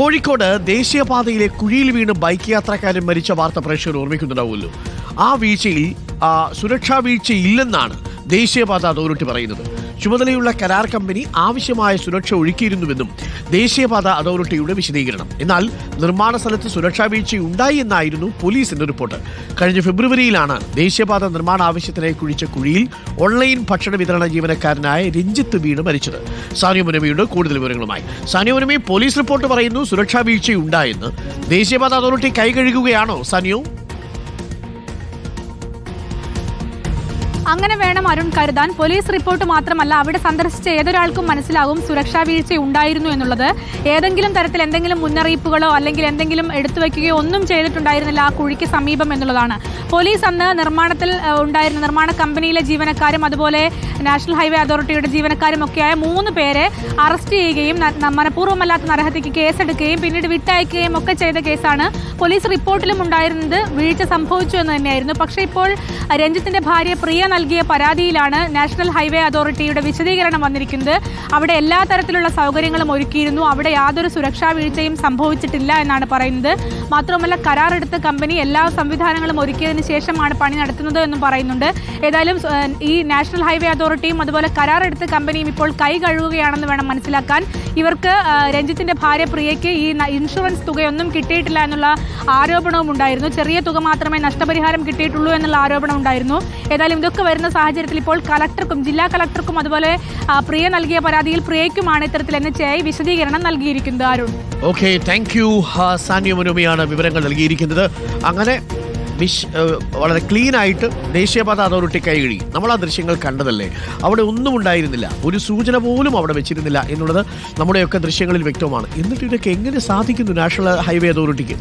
കോഴിക്കോട് ദേശീയപാതയിലെ കുഴിയിൽ വീണ് ബൈക്ക് യാത്രക്കാരൻ മരിച്ച വാർത്ത പ്രേക്ഷകർ ഓർമ്മിക്കുന്നുണ്ടാവുമല്ലോ. ആ വീഴ്ചയിൽ സുരക്ഷാ വീഴ്ചയില്ലെന്നാണ് ദേശീയപാത അതോറിറ്റി പറയുന്നത്. ചുമതലയുള്ള കരാർ കമ്പനി ആവശ്യമായ സുരക്ഷ ഒഴുക്കിയിരുന്നുവെന്നും ദേശീയപാത അതോറിറ്റിയുടെ വിശദീകരണം. എന്നാൽ നിർമ്മാണ സ്ഥലത്ത് സുരക്ഷാ വീഴ്ച ഉണ്ടായി എന്നായിരുന്നു പോലീസിന്റെ റിപ്പോർട്ട്. കഴിഞ്ഞ ഫെബ്രുവരിയിലാണ് ദേശീയപാത നിർമ്മാണ ആവശ്യത്തിനായി കുഴിച്ച കുഴിയിൽ ഓൺലൈൻ ഭക്ഷണ വിതരണ ജീവനക്കാരനായ രഞ്ജിത്ത് വീണ് മരിച്ചത്. സാനിയമുനമിയുടെ കൂടുതൽ വിവരങ്ങളുമായി. സാനിയമുനമി പോലീസ് റിപ്പോർട്ട് പറയുന്നു സുരക്ഷാ വീഴ്ചയുണ്ടായെന്ന്. ദേശീയപാത അതോറിറ്റി കൈകഴുകുകയാണോ സാനിയോ? അങ്ങനെ വേണം അരുൺ കരുതാൻ. പോലീസ് റിപ്പോർട്ട് മാത്രമല്ല അവിടെ സന്ദർശിച്ച ഏതൊരാൾക്കും മനസ്സിലാകും സുരക്ഷാ വീഴ്ച ഉണ്ടായിരുന്നു എന്നുള്ളത്. ഏതെങ്കിലും തരത്തിൽ എന്തെങ്കിലും മുന്നറിയിപ്പുകളോ അല്ലെങ്കിൽ എന്തെങ്കിലും എടുത്തു വയ്ക്കുകയോ ഒന്നും ചെയ്തിട്ടുണ്ടായിരുന്നില്ല ആ കുഴിക്ക് സമീപം എന്നുള്ളതാണ്. പോലീസ് അന്ന് നിർമ്മാണത്തിൽ ഉണ്ടായിരുന്ന നിർമ്മാണ കമ്പനിയിലെ ജീവനക്കാരും അതുപോലെ നാഷണൽ ഹൈവേ അതോറിറ്റിയുടെ ജീവനക്കാരും ഒക്കെയായ മൂന്ന് പേരെ അറസ്റ്റ് ചെയ്യുകയും മനഃപൂർവമല്ലാത്ത നരഹത്യക്ക് കേസെടുക്കുകയും പിന്നീട് വിട്ടയക്കുകയും ഒക്കെ ചെയ്ത കേസാണ് പോലീസ് റിപ്പോർട്ടിലും ഉണ്ടായിരുന്നത് വീഴ്ച സംഭവിച്ചു എന്ന് തന്നെയായിരുന്നു. പക്ഷേ ഇപ്പോൾ രഞ്ജിത്തിന്റെ ഭാര്യ പ്രിയ നൽകിയ പരാതിയിലാണ് നാഷണൽ ഹൈവേ അതോറിറ്റിയുടെ വിശദീകരണം വന്നിരിക്കുന്നത്. അവിടെ എല്ലാ തരത്തിലുള്ള സൗകര്യങ്ങളും ഒരുക്കിയിരുന്നു. അവിടെ യാതൊരു സുരക്ഷാ വീഴ്ചയും സംഭവിച്ചിട്ടില്ല എന്നാണ് പറയുന്നത്. മാത്രമല്ല കരാറെടുത്ത കമ്പനി എല്ലാ സംവിധാനങ്ങളും ഒരുക്കിയതിന് ശേഷമാണ് പണി നടത്തുന്നത് എന്നും പറയുന്നുണ്ട്. ഏതായാലും ഈ നാഷണൽ ഹൈവേ അതോറിറ്റിയും അതുപോലെ കരാറെടുത്ത കമ്പനിയും ഇപ്പോൾ കൈ കഴുകുകയാണെന്ന് വേണം മനസ്സിലാക്കാൻ. ഇവർക്ക് രഞ്ജിത്തിന്റെ ഭാര്യ പ്രിയയ്ക്ക് ഈ ഇൻഷുറൻസ് തുകയൊന്നും കിട്ടിയിട്ടില്ല എന്നുള്ള ആരോപണവും ഉണ്ടായിരുന്നു. ചെറിയ തുക മാത്രമേ നഷ്ടപരിഹാരം കിട്ടിയിട്ടുള്ളൂ എന്നുള്ള ആരോപണം ഉണ്ടായിരുന്നു. ഏതായാലും ഇതൊക്കെ വരുന്ന സാഹചര്യത്തിൽ ഇപ്പോൾ കളക്ടർക്കും ജില്ലാ കളക്ടർക്കും അതുപോലെ പ്രിയ നൽകിയ പരാതിയിൽ പ്രിയയ്ക്കുമാണ് ഇത്തരത്തിൽ എൻ എച്ച് ഐ വിശദീകരണം നൽകിയിരിക്കുന്നത്. Arun. Okay thank you Sania മനോമിയാണ് വിവരങ്ങൾ നൽകിയിരിക്കുന്നത്. അങ്ങനെ വളരെ ക്ലീൻ ആയിട്ട് ദേശീയപാത അതോറിറ്റി കൈകഴി നമ്മൾ ആ ദൃശ്യങ്ങൾ കണ്ടതല്ലേ? അവിടെ ഒന്നും ഉണ്ടായിരുന്നില്ല. ഒരു സൂചന പോലും അവിടെ വെച്ചിരുന്നില്ല എന്നുള്ളത് നമ്മുടെയൊക്കെ ദൃശ്യങ്ങളിൽ വ്യക്തമാണ്. എന്നിട്ട് ഇതൊക്കെ എങ്ങനെ സാധിക്കുന്നു നാഷണൽ ഹൈവേ അതോറിറ്റിക്ക്?